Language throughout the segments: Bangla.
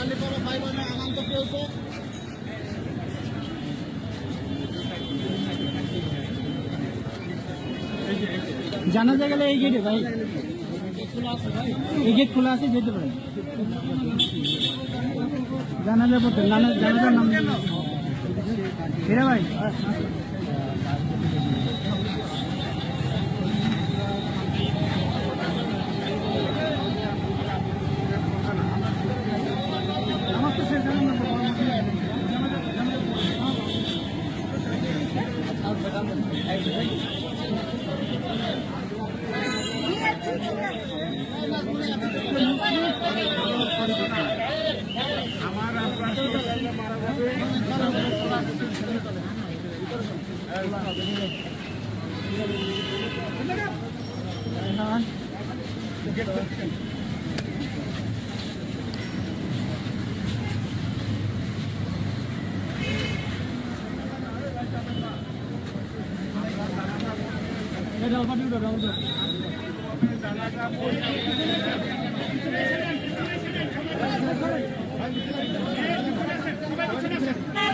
টালিপাড়া ফাইবারে আনন্দ পেয়েছে জানা যায় গেলে এই গেটে ভাই। এই গেট খোলা আছে যেতে পারেন জানা যাব তো জানা জানা নাম। ফিরে ভাই। আমার আপনার udah, udah.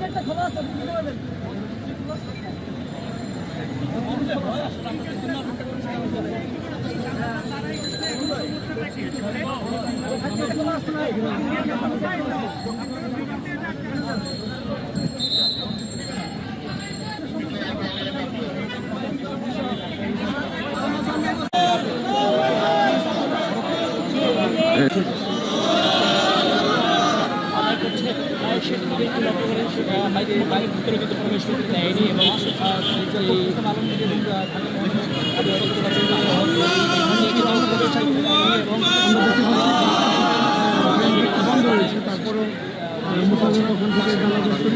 গেটটা খোলা আছে আপনি বুঝতে বাইরে ভিতরে কিন্তু প্রবেশ করতে দেয়নি এবং তারপরও মোটামুটি তখন থেকে গালাগাল সাথে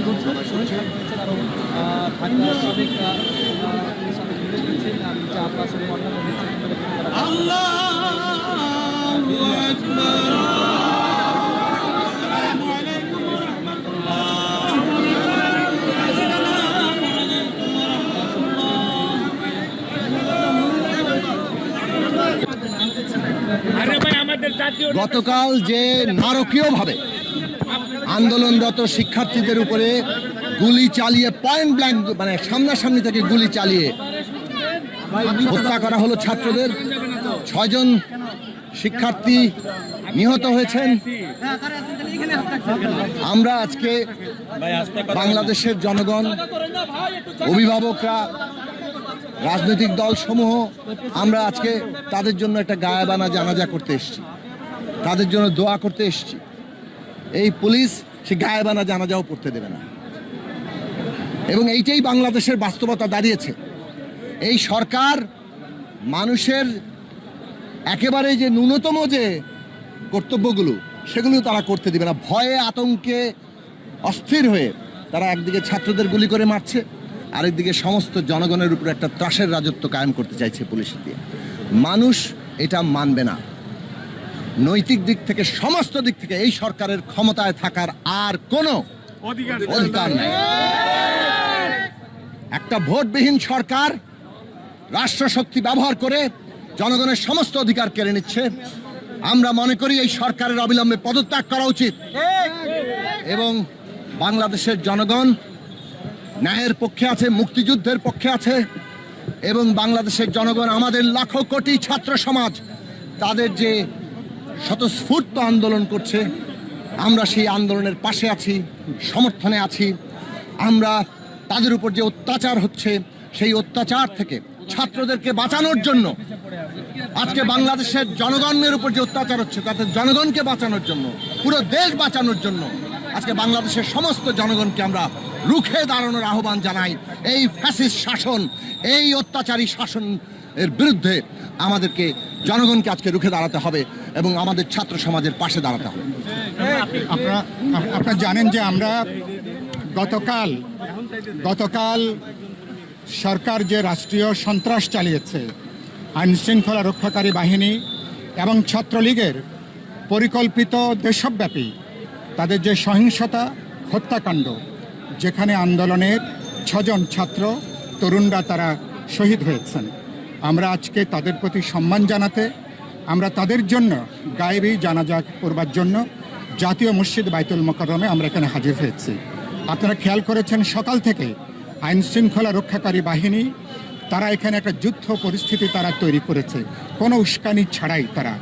গতকাল যে নারকীয়ভাবে আন্দোলনরত শিক্ষার্থীদের উপরে গুলি চালিয়ে পয়েন্ট ব্ল্যাঙ্ক মানে সামনাসামনি থেকে গুলি চালিয়ে হত্যা করা হলো ছাত্রদের। ছয়জন শিক্ষার্থী নিহত হয়েছেন। আমরা আজকে বাংলাদেশের জনগণ, অভিভাবকরা, রাজনৈতিক দলসমূহ, আমরা আজকে তাদের জন্য একটা গায়াবানা জানাজা করতে এসেছি। তাদের জন্য দোয়া করতে এসেছি। এই পুলিশ সে গায়েবানা জানাজাও পড়তে দেবে না। এবং এইটাই বাংলাদেশের বাস্তবতা দাঁড়িয়েছে। এই সরকার মানুষের একেবারে যে ন্যূনতম যে কর্তব্যগুলো, সেগুলো তারা করতে দিবে না। ভয়ে, আতঙ্কে, অস্থির হয়ে তারা একদিকে ছাত্রদের গুলি করে মারছে, আরেকদিকে সমস্ত জনগণের উপর একটা ত্রাসের রাজত্ব কায়েম করতে চাইছে পুলিশ দিয়ে। মানুষ এটা মানবে না। নৈতিক দিক থেকে সমস্ত দিক থেকে এই সরকারের ক্ষমতায় থাকার আর কোনো অধিকার নেই। একটা ভোটবিহীন সরকার রাষ্ট্রশক্তি ব্যবহার করে জনগণের সমস্ত অধিকার কেড়ে নিচ্ছে। আমরা মনে করি এই সরকারের অবিলম্বে পদত্যাগ করা উচিত এবং বাংলাদেশের জনগণ ন্যায়ের পক্ষে আছে মুক্তিযুদ্ধের পক্ষে আছে এবং বাংলাদেশের জনগণ আমাদের লাখো কোটি ছাত্র সমাজ তাদের যে স্বতঃস্ফূর্ত আন্দোলন করছে। আমরা সেই আন্দোলনের পাশে আছি, সমর্থনে আছি। আমরা তাদের উপর যে অত্যাচার হচ্ছে, সেই অত্যাচার থেকে ছাত্রদেরকে বাঁচানোর জন্য, আজকে বাংলাদেশের জনগণের উপর যে অত্যাচার হচ্ছে তাদের জনগণকে বাঁচানোর জন্য, পুরো দেশ বাঁচানোর জন্য আজকে বাংলাদেশের সমস্ত জনগণকে আমরা রুখে দাঁড়ানোর আহ্বান জানাই। এই ফ্যাসিস্ট শাসন, এই অত্যাচারী শাসন এর বিরুদ্ধে আমাদেরকে, জনগণকে আজকে রুখে দাঁড়াতে হবে। এবং আমাদের ছাত্র সমাজের পাশে দাঁড়াতে হবে। আপনারা জানেন যে আমরা গতকাল গতকাল সরকার যে রাষ্ট্রীয় সন্ত্রাস চালিয়েছে আইন শৃঙ্খলা রক্ষাকারী বাহিনী এবং ছাত্রলীগের পরিকল্পিত দেশব্যাপী তাদের যে সহিংসতা, হত্যাকাণ্ড, যেখানে আন্দোলনের ছজন ছাত্র, তরুণরা তারা শহীদ হয়েছেন। আমরা আজকে তাদের প্রতি সম্মান জানাতে আমরা তাদের জন্য গায়েবী জানাজা করবার জন্য জাতীয় মসজিদ বাইতুল মোকাররমে আমরা এখানে হাজির হয়েছি। আপনারা খেয়াল করেছেন, সকাল থেকে আইন শৃঙ্খলা রক্ষাকারী বাহিনী, তারা এখানে একটা যুদ্ধ পরিস্থিতি তারা তৈরি করেছে। কোনো উস্কানি ছাড়াই তারা।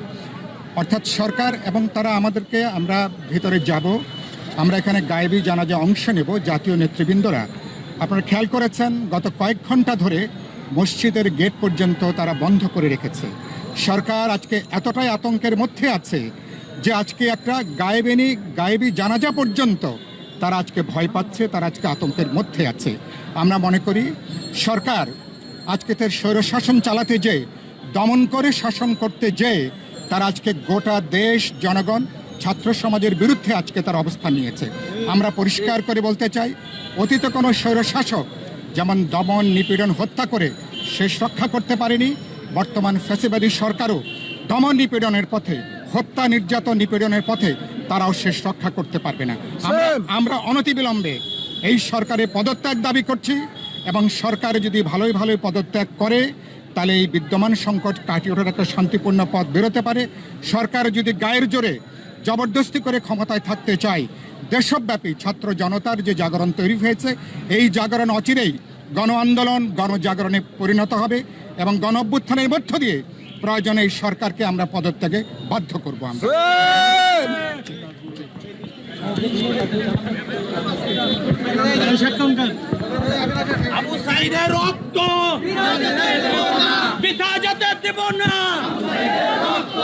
অর্থাৎ সরকার এবং তারা আমাদেরকে, আমরা ভিতরে যাব, আমরা এখানে গায়েবী জানাজা অংশ নেব, জাতীয় নেতৃবৃন্দরা। আপনারা খেয়াল করেছেন, গত কয়েক ঘণ্টা ধরে মসজিদের গেট পর্যন্ত তারা বন্ধ করে রেখেছে। সরকার আজকে এতটাই আতঙ্কের মধ্যে আছে যে আজকে একটা গায়েবেনি, গায়েবী জানাজা পর্যন্ত তারা আজকে ভয় পাচ্ছে, তারা আজকে আতঙ্কের মধ্যে আছে। আমরা মনে করি সরকার আজকে তার স্বৈরশাসন চালাতে যে, দমন করে শাসন করতে যে, তারা আজকে গোটা দেশ, জনগণ, ছাত্র সমাজের বিরুদ্ধে আজকে তার অবস্থান নিয়েছে। আমরা পরিষ্কার করে বলতে চাই, অতীত কোনো স্বৈরশাসক যেমন দমন, নিপীড়ন, হত্যা করে শেষ রক্ষা করতে পারেনি বর্তমান ফ্যাসিবাদী সরকারও দমন নিপীড়নের পথে হত্যা নির্যাতন নিপীড়নের পথে তারাও শেষ রক্ষা করতে পারবে না। আমরা- অনতিবিলম্বে এই সরকারের পদত্যাগ দাবি করছি এবং সরকার যদি ভালোই ভালোই পদত্যাগ করে তাহলে এই বিদ্যমান সংকট কাটিয়ে ওঠার একটা শান্তিপূর্ণ পথ বেরোতে পারে। সরকার যদি গায়ের জোরে জবরদস্তি করে ক্ষমতায় থাকতে চায় দেশব্যাপী ছাত্র জনতার যে জাগরণ তৈরি হয়েছে এই জাগরণ অচিরেই গণ আন্দোলন গণজাগরণে পরিণত হবে। এবং গণ অভ্যুত্থানের মধ্য দিয়ে প্রয়োজনে এই সরকারকে আমরা পদত্যাগে বাধ্য করব আমরা। রক্ত। রক্ত।